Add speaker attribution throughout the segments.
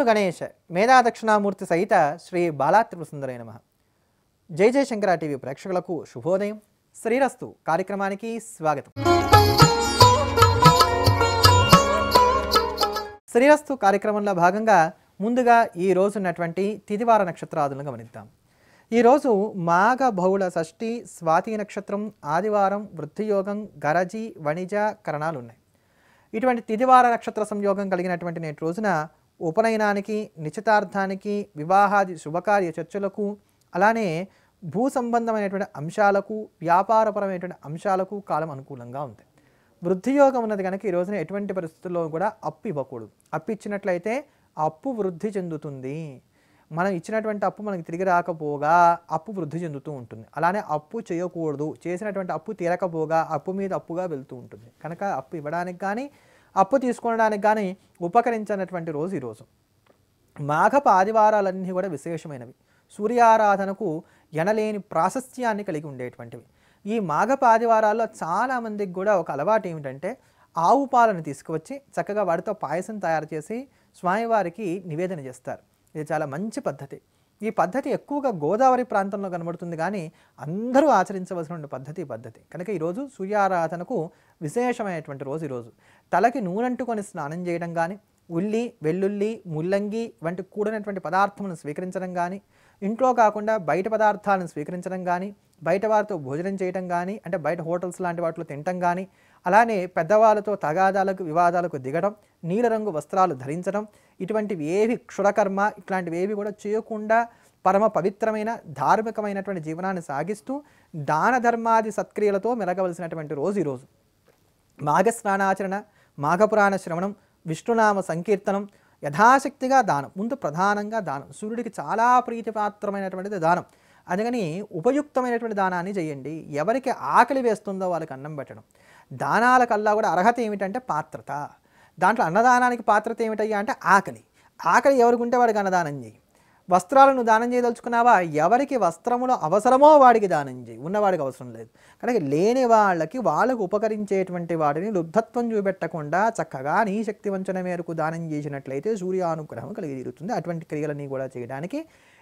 Speaker 1: గురు గణేష్ మేధా దక్షిణామూర్తి సహిత శ్రీ బాలాత్రిపుర సుందరై నమ. జై జయశంకర టీవీ ప్రేక్షకులకు శుభోదయం. శ్రీరస్తు కార్యక్రమానికి స్వాగతం. శ్రీరస్తు కార్యక్రమంలో భాగంగా ముందుగా ఈ రోజు ఉన్నటువంటి తిదివార నక్షత్రాదులను గమనిద్దాం. ఈరోజు మాఘ బహుళ షష్ఠి స్వాతి నక్షత్రం ఆదివారం వృద్ధియోగం గరజి వణిజ కరణాలు ఉన్నాయి ఇటువంటి తిదివార నక్షత్ర సంయోగం కలిగినటువంటి నేటి రోజున ఉపనయనానికి నిశ్చితార్థానికి వివాహాది శుభకార్య చర్చలకు అలానే భూ సంబంధమైనటువంటి అంశాలకు వ్యాపారపరమైనటువంటి అంశాలకు కాలం అనుకూలంగా ఉంది. వృద్ధియోగం ఉన్నది కనుక ఈ రోజున ఎటువంటి పరిస్థితుల్లో కూడా అప్పు ఇవ్వకూడదు. అప్పు ఇచ్చినట్లయితే అప్పు వృద్ధి చెందుతుంది. మనం ఇచ్చినటువంటి అప్పు మనకి తిరిగి రాకపోగా అప్పు వృద్ధి చెందుతూ ఉంటుంది. అలానే అప్పు చేయకూడదు. చేసినటువంటి అప్పు తీరకపోగా అప్పు మీద అప్పుగా వెళ్తూ ఉంటుంది. కనుక అప్పు ఇవ్వడానికి కానీ అప్పు తీసుకోవడానికి కానీ ఉపకరించినటువంటి రోజు ఈరోజు మాఘపు ఆదివారాలన్నీ కూడా విశేషమైనవి. సూర్యారాధనకు ఎనలేని ప్రాశస్త్యాన్ని కలిగి ఉండేటువంటివి. ఈ మాఘపు ఆదివారాల్లో చాలామందికి కూడా ఒక అలవాటు ఏమిటంటే ఆవు పాలను తీసుకువచ్చి చక్కగా వాటితో పాయసం తయారు చేసి స్వామివారికి నివేదన చేస్తారు. ఇది చాలా మంచి పద్ధతి. ఈ పద్ధతి ఎక్కువగా గోదావరి ప్రాంతంలో కనబడుతుంది కానీ అందరూ ఆచరించవలసిన పద్ధతి ఈ పద్ధతి. కనుక ఈరోజు సూర్యారాధనకు విశేషమైనటువంటి రోజు ఈరోజు తలకి నూనెంటుకొని స్నానం చేయడం కానీ ఉల్లి వెల్లుల్లి ముల్లంగి వంటి కూడినటువంటి పదార్థములను స్వీకరించడం కానీ ఇంట్లో కాకుండా బయట పదార్థాలను స్వీకరించడం కానీ బయట వారితో భోజనం చేయడం కానీ అంటే బయట హోటల్స్ లాంటి వాటిలో తినటం కానీ అలానే పెద్దవాళ్ళతో తగాదాలకు వివాదాలకు దిగడం నీలరంగు వస్త్రాలు ధరించడం ఇటువంటివి ఏవి క్షురకర్మ ఇట్లాంటివి ఏవి కూడా చేయకుండా పరమ పవిత్రమైన ధార్మికమైనటువంటి జీవనాన్ని సాగిస్తూ దాన ధర్మాది సత్క్రియలతో మెలగవలసినటువంటి రోజు ఈరోజు మాఘస్నానాచరణ మాఘపురాణ శ్రవణం విష్ణునామ సంకీర్తనం యథాశక్తిగా దానం ముందు ప్రధానంగా దానం. సూర్యుడికి చాలా ప్రీతిపాత్రమైనటువంటిది దానం. అందుకని ఉపయుక్తమైనటువంటి దానాన్ని చేయండి ఎవరికి ఆకలి వేస్తుందో వాళ్ళకి అన్నం పెట్టడం. దానాల కల్లా కూడా అర్హత ఏమిటంటే పాత్రత. దాంట్లో అన్నదానానికి పాత్రత ఏమిటయ్యా అంటే ఆకలి. ఆకలి ఎవరికి ఉంటే వాడికి అన్నదానం చేయి వస్త్రాలను దానం చేయదలుచుకున్నావా? ఎవరికి వస్త్రములు అవసరమో వాడికి దానం చేయి. ఉన్నవాడికి అవసరం లేదు. కనుక లేని వాళ్ళకి వాళ్ళకు ఉపకరించేటువంటి వాటిని లుబ్ధత్వం చూపెట్టకుండా చక్కగా నీ శక్తి వంచన మేరకు దానం చేసినట్లయితే సూర్యానుగ్రహం కలిగి తీరుతుంది. అటువంటి క్రియలన్నీ కూడా చేయడానికి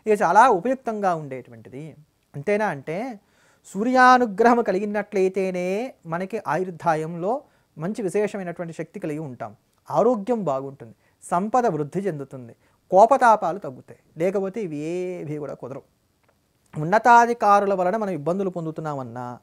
Speaker 1: ఇది చాలా ఉపయుక్తంగా ఉండేటువంటిది. అంతేనా అంటే సూర్యానుగ్రహం కలిగినట్లయితేనే మనకి ఆయుర్ధాయంలో మంచి విశేషమైనటువంటి శక్తి కలిగి ఉంటాం. ఆరోగ్యం బాగుంటుంది. సంపద వృద్ధి చెందుతుంది. కోపతాపాలు తగ్గుతాయి. లేకపోతే ఇవి ఏవి కూడా కుదరవు. ఉన్నతాధికారుల వలన మనం ఇబ్బందులు పొందుతున్నామన్నా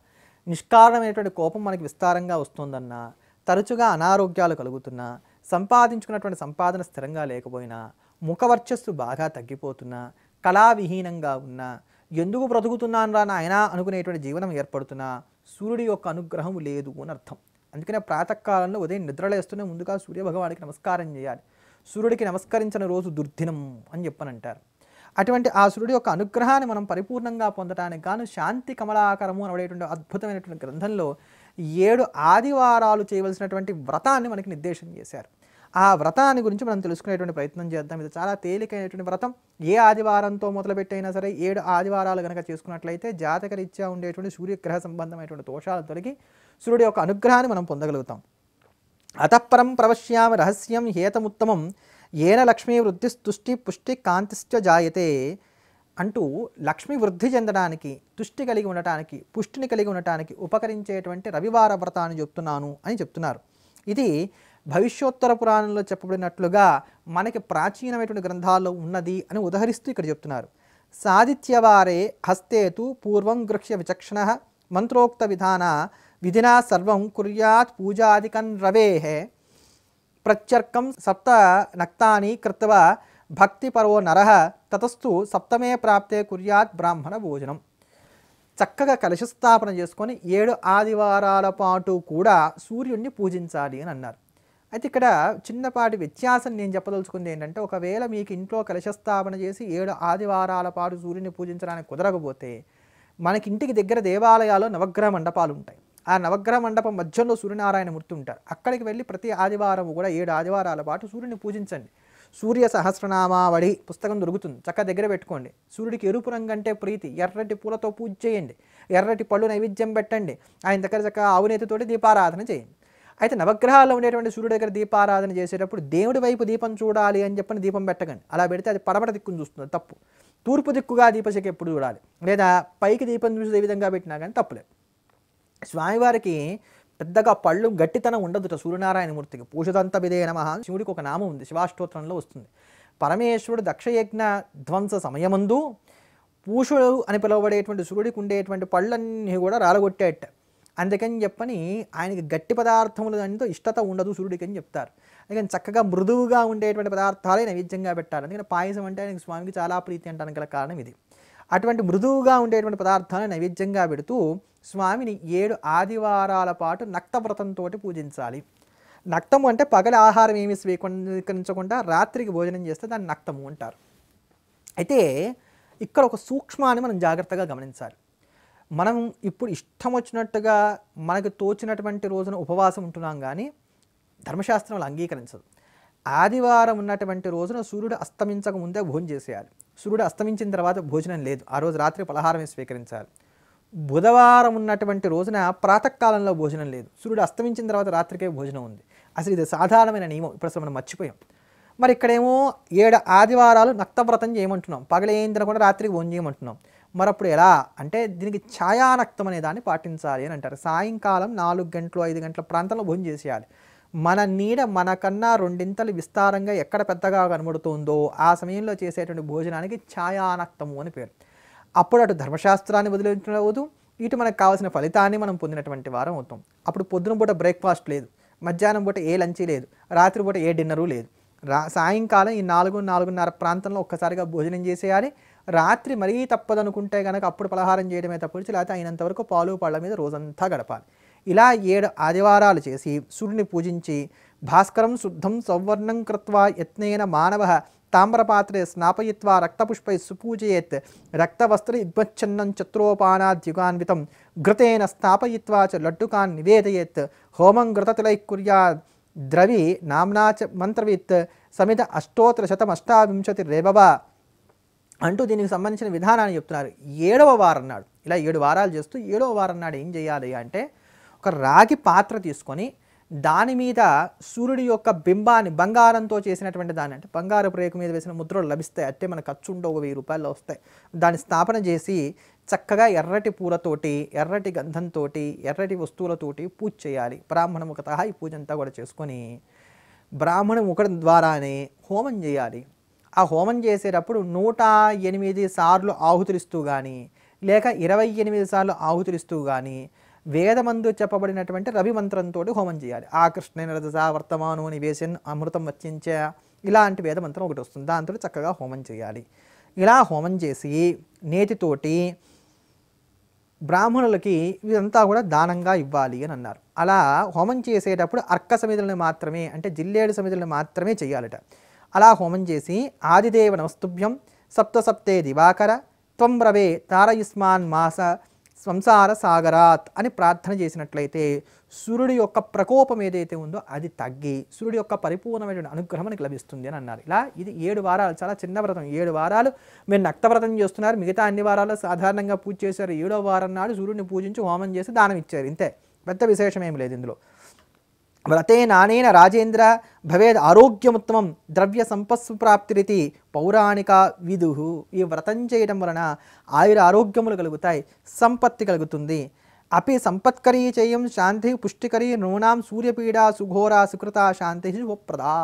Speaker 1: నిష్కారణమైనటువంటి కోపం మనకి విస్తారంగా వస్తుందన్నా తరచుగా అనారోగ్యాలు కలుగుతున్నా సంపాదించుకున్నటువంటి సంపాదన స్థిరంగా లేకపోయినా ముఖవర్చస్సు బాగా తగ్గిపోతున్నా కళావిహీనంగా ఉన్నా ఎందుకు బ్రతుకుతున్నాను రా నాయనా అనుకునేటువంటి జీవనం ఏర్పడుతున్నా సూర్యుడి యొక్క అనుగ్రహం లేదు అని అర్థం. అందుకనే ప్రాతకాలంలో ఉదయం నిద్రలేస్తూనే ముందుగా సూర్యభగవానికి నమస్కారం చేయాలి. సూర్యుడికి నమస్కరించిన రోజు దుర్దినం అని చెప్పనంటారు. అటువంటి ఆ సూర్యుడి యొక్క అనుగ్రహాన్ని మనం పరిపూర్ణంగా పొందడానికి గాను శాంతి కమలాకరము అనబడేటువంటి అద్భుతమైనటువంటి గ్రంథంలో ఏడు ఆదివారాలు చేయవలసినటువంటి వ్రతాన్ని మనకి నిర్దేశం చేశారు. ఆ వ్రతాన్ని గురించి మనం తెలుసుకునేటువంటి ప్రయత్నం చేద్దాం. ఇది చాలా తేలికైనటువంటి వ్రతం. ఏ ఆదివారంతో మొదలుపెట్టైనా సరే ఏడు ఆదివారాలు కనుక చేసుకున్నట్లయితే జాతకరీత్యా ఉండేటువంటి సూర్యగ్రహ సంబంధమైనటువంటి దోషాలు తొలగి సూర్యుడి యొక్క అనుగ్రహాన్ని మనం పొందగలుగుతాం. అతఃపరం ప్రవశ్యామి రహస్యం హేతముత్తమం ఏన లక్ష్మీ వృద్ధి తుష్టి పుష్టి కాంతిశ్చ జాయతే అంటూ లక్ష్మి వృద్ధి చెందడానికి తుష్టి కలిగి ఉండటానికి పుష్టిని కలిగి ఉండటానికి ఉపకరించేటువంటి రవివార వ్రతాన్ని చెప్తున్నాను అని చెప్తున్నారు. ఇది భవిష్యోత్తర పురాణంలో చెప్పబడినట్లుగా మనకి ప్రాచీనమైనటువంటి గ్రంథాల్లో ఉన్నది అని ఉదహరిస్తూ ఇక్కడ చెప్తున్నారు. సాదిత్యవారే హస్తేతు పూర్వం గృహ్య విచక్షణ మంత్రోక్త విధాన విధినా సర్వం కుర్యాత్ పూజాదికన్ రవే ప్రత్యర్కం సప్త నక్తాని కృత్వ భక్తిపరో నర తతస్థు సప్తమే ప్రాప్తే కుర్యాత్ బ్రాహ్మణ భోజనం. చక్కగా కలశస్థాపన చేసుకొని ఏడు ఆదివారాల పాటు కూడా సూర్యుడిని పూజించాలి అని అన్నారు. అయితే ఇక్కడ చిన్నపాటి వ్యత్యాసం నేను చెప్పదలుచుకుంది ఏంటంటే ఒకవేళ మీకు ఇంట్లో కలశస్థాపన చేసి ఏడు ఆదివారాల పాటు సూర్యుని పూజించడానికి కుదరకపోతే మనకి ఇంటికి దగ్గర దేవాలయాల్లో నవగ్రహ మండపాలు ఉంటాయి. ఆ నవగ్రహ మండపం మధ్యలో సూర్యనారాయణ మూర్తి ఉంటారు. అక్కడికి వెళ్ళి ప్రతి ఆదివారం కూడా ఏడు ఆదివారాల పాటు సూర్యుని పూజించండి. సూర్య సహస్రనామావళి పుస్తకం దొరుకుతుంది. చక్క దగ్గర పెట్టుకోండి. సూర్యుడికి ఎరుపు రంగు అంటే ప్రీతి. ఎర్రటి పూలతో పూజ చేయండి. ఎర్రటి పళ్ళు నైవేద్యం పెట్టండి. ఆయన దగ్గర చక్క ఆవునేతితోటి దీపారాధన చేయండి. అయితే నవగ్రహాల్లో ఉండేటువంటి సూర్యుడి దగ్గర దీపారాధన చేసేటప్పుడు దేవుడి వైపు దీపం చూడాలి అని చెప్పని దీపం పెట్టకండి. అలా పెడితే అది పడమట దిక్కును చూస్తుంది. తప్పు. తూర్పు దిక్కుగా దీపశిఖ ఎప్పుడు చూడాలి. లేదా పైకి దీపం చూసే విధంగా పెట్టినా కానీ తప్పులేదు. స్వామివారికి పెద్దగా పళ్ళు గట్టితనం ఉండదుట సూర్యనారాయణమూర్తికి. పూషదంత విదే నమ శివుడికి ఒక నామం ఉంది. శివాష్టోత్రంలో వస్తుంది. పరమేశ్వరుడు దక్షయజ్ఞ ధ్వంస సమయమందు పూషుడు అని పిలువబడేటువంటి సూర్యుడికి ఉండేటువంటి పళ్ళన్నీ కూడా రాలగొట్టేట. అందుకని చెప్పని ఆయనకి గట్టి పదార్థములు దానితో ఇష్టత ఉండదు సూర్యుడికి అని చెప్తారు. అందుకని చక్కగా మృదువుగా ఉండేటువంటి పదార్థాలే నైవేద్యంగా పెట్టారు. అందుకని పాయసం అంటే ఆయనకి స్వామికి చాలా ప్రీతి అంటానికి గల కారణం ఇది. అటువంటి మృదువుగా ఉండేటువంటి పదార్థాలను నైవేద్యంగా పెడుతూ స్వామిని ఏడు ఆదివారాల పాటు నక్తవ్రతంతో పూజించాలి. నక్తము అంటే పగల ఆహారం ఏమి స్వీకరించకుండా రాత్రికి భోజనం చేస్తే దాన్ని నక్తము అంటారు. అయితే ఇక్కడ ఒక సూక్ష్మాన్ని మనం జాగ్రత్తగా గమనించాలి. మనం ఇప్పుడు ఇష్టం వచ్చినట్టుగా మనకు తోచినటువంటి రోజున ఉపవాసం ఉంటున్నాం కానీ ధర్మశాస్త్రంలో అంగీకరించదు. ఆదివారం ఉన్నటువంటి రోజున సూర్యుడు అస్తమించక ముందే భోజనం చేసేయాలి. సూర్యుడు అస్తమించిన తర్వాత భోజనం లేదు. ఆ రోజు రాత్రి పలహారమే స్వీకరించాలి. బుధవారం ఉన్నటువంటి రోజున ప్రాతకాలంలో భోజనం లేదు. సూర్యుడు అస్తమించిన తర్వాత రాత్రికే భోజనం ఉంది. అసలు ఇది సాధారణమైన నియమం. ఇప్పుడు అసలు మనం మర్చిపోయాం. మరి ఇక్కడేమో ఏడు ఆదివారాలు నక్తవ్రతం చేయమంటున్నాం. పగలేం తినకుండా రాత్రికి భోజనం చేయమంటున్నాం. మరి అప్పుడు ఎలా? అంటే దీనికి ఛాయానక్తం అనే దాన్ని పాటించాలి అని అంటారు. సాయంకాలం నాలుగు గంటలు ఐదు గంటల ప్రాంతంలో భోజనం చేసేయాలి. మన నీడ మనకన్నా రెండింతలు విస్తారంగా ఎక్కడ పెద్దగా కనబడుతుందో ఆ సమయంలో చేసేటువంటి భోజనానికి ఛాయానక్తము అని పేరు. అప్పుడు అటు ధర్మశాస్త్రాన్ని వదిలించవద్దు ఇటు మనకు కావాల్సిన ఫలితాన్ని మనం పొందినటువంటి వారం అవుతాం. అప్పుడు పొద్దున పూట బ్రేక్ఫాస్ట్ లేదు. మధ్యాహ్నం పూట ఏ లంచ్ లేదు. రాత్రి పూట ఏ డిన్నరు లేదు. రా సాయంకాలం ఈ నాలుగు నాలుగున్నర ప్రాంతంలో ఒక్కసారిగా భోజనం చేసేయాలి. రాత్రి మరీ తప్పదనుకుంటే కనుక అప్పుడు పలహారం చేయడమే తప్పించి లేకపోతే అయినంత వరకు పాలు పళ్ళ మీద రోజంతా గడపాలి. ఇలా ఏడు ఆదివారాలు చేసి సూర్యుని పూజించి భాస్కరం శుద్ధం సౌవర్ణం కృత్వా యత్నేన మానవ తామ్రపాత్రే స్నాపయిత్వా రక్తపుష్పై సుపూజయేత్ రక్తవస్త్ర ఇద్వచ్ఛన్నం చత్రోపానాద్యుగాన్వితం ఘృతేన స్థాపయిత్వా చ లడ్డుకాన్ నివేదయేత్ హోమం ఘృతతులై కుర్యా ద్రవి నామ్నా చ మంత్రవిత్ సమిత అష్టోత్తర శతం అష్టావింశతి రేవవ అంటూ దీనికి సంబంధించిన విధానాన్ని చెప్తున్నారు. ఏడవ వారం నాడు. ఇలా ఏడు వారాలు చేస్తూ ఏడవ వారం నాడు ఏం చేయాలి అంటే ఒక రాగి పాత్ర తీసుకొని దాని మీద సూర్యుడి యొక్క బింబాన్ని బంగారంతో చేసినటువంటి దాన్ని అంటే బంగారు రేకు మీద వేసిన ముద్రలు లభిస్తాయి అంటే మన ఖర్చు ఉండవు ఒక వెయ్యి రూపాయలు వస్తాయి. దాన్ని స్థాపన చేసి చక్కగా ఎర్రటి పూలతోటి ఎర్రటి గంధంతోటి ఎర్రటి వస్తువులతోటి పూజ చేయాలి. బ్రాహ్మణ ముఖత ఈ పూజ అంతా కూడా చేసుకొని బ్రాహ్మణ ముఖం ద్వారానే హోమం చేయాలి. ఆ హోమం చేసేటప్పుడు నూట ఎనిమిది సార్లు ఆహుతులిస్తూ కానీ లేక ఇరవై ఎనిమిది సార్లు ఆహుతులిస్తూ కానీ వేదమందు చెప్పబడినటువంటి రవి మంత్రంతో హోమం చేయాలి. ఆ కృష్ణ రజస వర్తమాను నివేశన్ అమృతం వచ్చించే ఇలాంటి వేదమంత్రం ఒకటి వస్తుంది. దాంతో చక్కగా హోమం చేయాలి. ఇలా హోమం చేసి నేతితోటి బ్రాహ్మణులకి ఇదంతా కూడా దానంగా ఇవ్వాలి అని అన్నారు. అలా హోమం చేసేటప్పుడు అర్క సమితులను మాత్రమే అంటే జిల్లేడు సమితులను మాత్రమే చేయాలట. అలా హోమం చేసి ఆదిదేవ నమస్తుభ్యం సప్తసప్తే దివాకర త్వం రవే తారయుస్మాన్ మాస సంసార సాగరాత్ అని ప్రార్థన చేసినట్లయితే సూర్యుడి యొక్క ప్రకోపం ఏదైతే ఉందో అది తగ్గి సూర్యుడి యొక్క పరిపూర్ణమైనటువంటి అనుగ్రహం మనకి లభిస్తుంది అని అన్నారు. ఇలా ఇది ఏడు వారాలు చాలా చిన్న వ్రతం. ఏడు వారాలు మీరు నక్తవ్రతం చేస్తున్నారు మిగతా అన్ని వారాలు సాధారణంగా పూజ చేశారు. ఏడో వారం నాడు సూర్యుడిని పూజించి హోమం చేసి దానం ఇచ్చారు. ఇంతే. పెద్ద విశేషం ఏమి లేదు ఇందులో. వ్రతేనానేన రాజేంద్ర భవేద్ ఆరోగ్యముత్తమం ద్రవ్య సంపస్సు ప్రాప్తిరితి పౌరాణిక విధు ఈ వ్రతం చేయడం వలన ఆయుర ఆరోగ్యములు కలుగుతాయి సంపత్తి కలుగుతుంది. అపి సంపత్కరీ చేయం శాంతి పుష్టికరీ నూనాం సూర్యపీడ సుఘోర సుకృత శాంతి శుభప్రదా.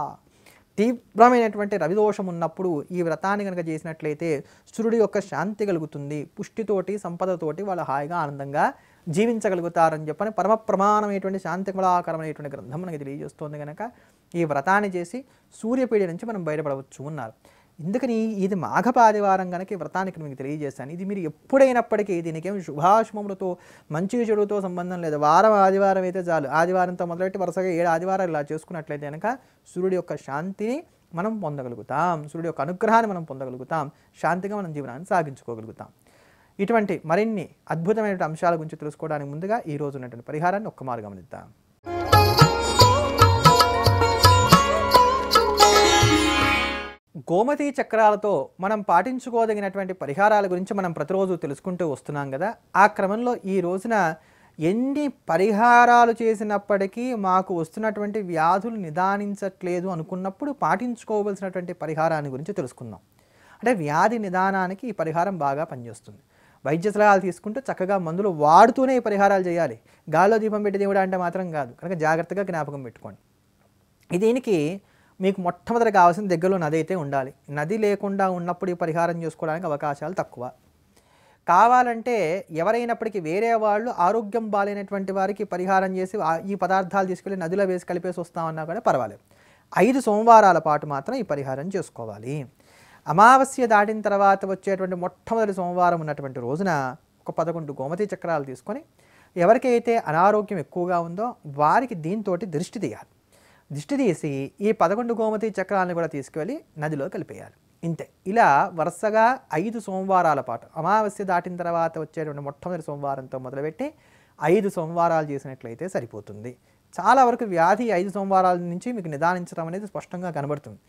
Speaker 1: తీవ్రమైనటువంటి రవిదోషం ఉన్నప్పుడు ఈ వ్రతాన్ని కనుక చేసినట్లయితే సూర్యుడి యొక్క శాంతి కలుగుతుంది. పుష్టితోటి సంపదతోటి వాళ్ళు హాయిగా ఆనందంగా జీవించగలుగుతారని చెప్పని పరమ ప్రమాణమైనటువంటి శాంతికళాకరమైనటువంటి గ్రంథం మనకి తెలియజేస్తోంది కనుక ఈ వ్రతాన్ని చేసి సూర్యపీడ నుంచి మనం బయటపడవచ్చు అన్నారు. ఎందుకని ఇది మాఘపాదివారం కనుక ఈ వ్రతానికి మీకు తెలియజేస్తాను ఇది మీరు ఎప్పుడైనప్పటికీ దీనికేం శుభాశుభములతో మంచి చెడుతో సంబంధం లేదు. వారం ఆదివారం అయితే చాలు. ఆదివారంతో మొదలెట్టి వరుసగా ఏడు ఆదివారాలు ఇలా చేసుకున్నట్లయితే కనుక సూర్యుడి యొక్క శాంతిని మనం పొందగలుగుతాం. సూర్యుడి యొక్క అనుగ్రహాన్ని మనం పొందగలుగుతాం. శాంతిగా మనం జీవనాన్ని సాగించుకోగలుగుతాం. ఇటువంటి మరిన్ని అద్భుతమైన అంశాల గురించి తెలుసుకోవడానికి ముందుగా ఈ రోజు ఉన్నటువంటి పరిహారాన్ని ఒక్క మారు గమనిద్దాం. గోమతి చక్రాలతో మనం పాటించుకోదగినటువంటి పరిహారాల గురించి మనం ప్రతిరోజు తెలుసుకుంటూ వస్తున్నాం కదా. ఆ క్రమంలో ఈ రోజున ఎన్ని పరిహారాలు చేసినప్పటికీ మాకు వస్తున్నటువంటి వ్యాధులు నిదానించట్లేదు అనుకున్నప్పుడు పాటించుకోవలసినటువంటి పరిహారాన్ని గురించి తెలుసుకుందాం. అంటే వ్యాధి నిదానానికి ఈ పరిహారం బాగా పనిచేస్తుంది. వైద్య సలహాలు తీసుకుంటూ చక్కగా మందులు వాడుతూనే ఈ పరిహారాలు చేయాలి. గాల్లో దీపం పెట్టి దేవుడు అంటే మాత్రం కాదు. కనుక జాగ్రత్తగా జ్ఞాపకం పెట్టుకోండి. దీనికి మీకు మొట్టమొదటి కావాల్సిన దగ్గరలో నది అయితే ఉండాలి. నది లేకుండా ఉన్నప్పుడు ఈ పరిహారం చేసుకోవడానికి అవకాశాలు తక్కువ. కావాలంటే ఎవరైనప్పటికీ వేరే వాళ్ళు ఆరోగ్యం బాగాలేనటువంటి వారికి పరిహారం చేసి ఈ పదార్థాలు తీసుకెళ్ళి నదిలో వేసి కలిపేసి వస్తామన్నా కూడా పర్వాలేదు. ఐదు సోమవారాల పాటు మాత్రం ఈ పరిహారం చేసుకోవాలి. అమావాస్య దాటిన తర్వాత వచ్చేటువంటి మొట్టమొదటి సోమవారం ఉన్నటువంటి రోజున ఒక పదకొండు గోమతి చక్రాలు తీసుకొని ఎవరికైతే అనారోగ్యం ఎక్కువగా ఉందో వారికి దీంతో దృష్టి తీయాలి. దృష్టి తీసి ఈ పదకొండు గోమతి చక్రాలను కూడా తీసుకువెళ్ళి నదిలో కలిపేయాలి. ఇంతే. ఇలా వరుసగా ఐదు సోమవారాల పాటు అమావాస్య దాటిన తర్వాత వచ్చేటువంటి మొట్టమొదటి సోమవారంతో మొదలుపెట్టి ఐదు సోమవారాలు చేసినట్లయితే సరిపోతుంది. చాలా వరకు వ్యాధి ఐదు సోమవారాల నుంచి మీకు నిదానించడం అనేది స్పష్టంగా కనబడుతుంది.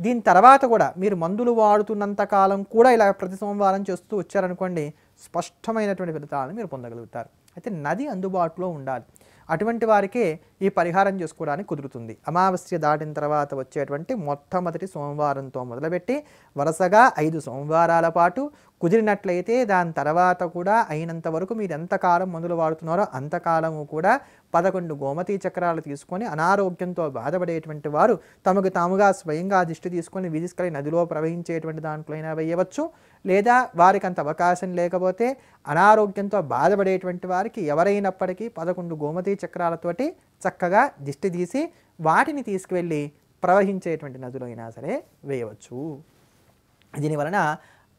Speaker 1: దీని తర్వాత కూడా మీరు మందులు వాడుతున్నంత కాలం కూడా ఇలా ప్రతి సోమవారం చేస్తూ వచ్చారనుకోండి స్పష్టమైనటువంటి ఫలితాలను మీరు పొందగలుగుతారు. అయితే నది అందుబాటులో ఉండాలి. అటువంటి వారికే ఈ పరిహారం చేసుకోవడానికి కుదురుతుంది. అమావాస్య దాటిన తర్వాత వచ్చేటువంటి మొట్టమొదటి సోమవారంతో మొదలుపెట్టి వరుసగా ఐదు సోమవారాల పాటు కుదిరినట్లయితే దాని తర్వాత కూడా అయినంత వరకు మీరు ఎంతకాలం మందులు వాడుతున్నారో అంతకాలము కూడా పదకొండు గోమతి చక్రాలు తీసుకొని అనారోగ్యంతో బాధపడేటువంటి వారు తమకు తాముగా స్వయంగా దిష్టి తీసుకొని విధిస్కలి నదిలో ప్రవహించేటువంటి దాంట్లో అయినా వేయవచ్చు. లేదా వారికి అంత అవకాశం లేకపోతే అనారోగ్యంతో బాధపడేటువంటి వారికి ఎవరైనప్పటికీ పదకొండు గోమతి చక్రాలతోటి చక్కగా దిష్టి తీసి వాటిని తీసుకువెళ్ళి ప్రవహించేటువంటి నదులు అయినా సరే వేయవచ్చు. దీని వలన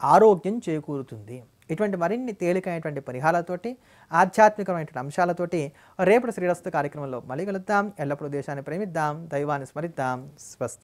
Speaker 1: ఆరోగ్యం చేకూరుతుంది. ఇటువంటి మరిన్ని తేలికైనటువంటి పరిహారాలతోటి ఆధ్యాత్మికమైనటువంటి అంశాలతోటి రేపటి శ్రీరస్తు కార్యక్రమంలో మళ్ళీ కలుద్దాం. ఎల్లప్పుడూ దేశాన్ని ప్రేమిద్దాం. దైవాన్ని స్మరిద్దాం. స్వస్తి.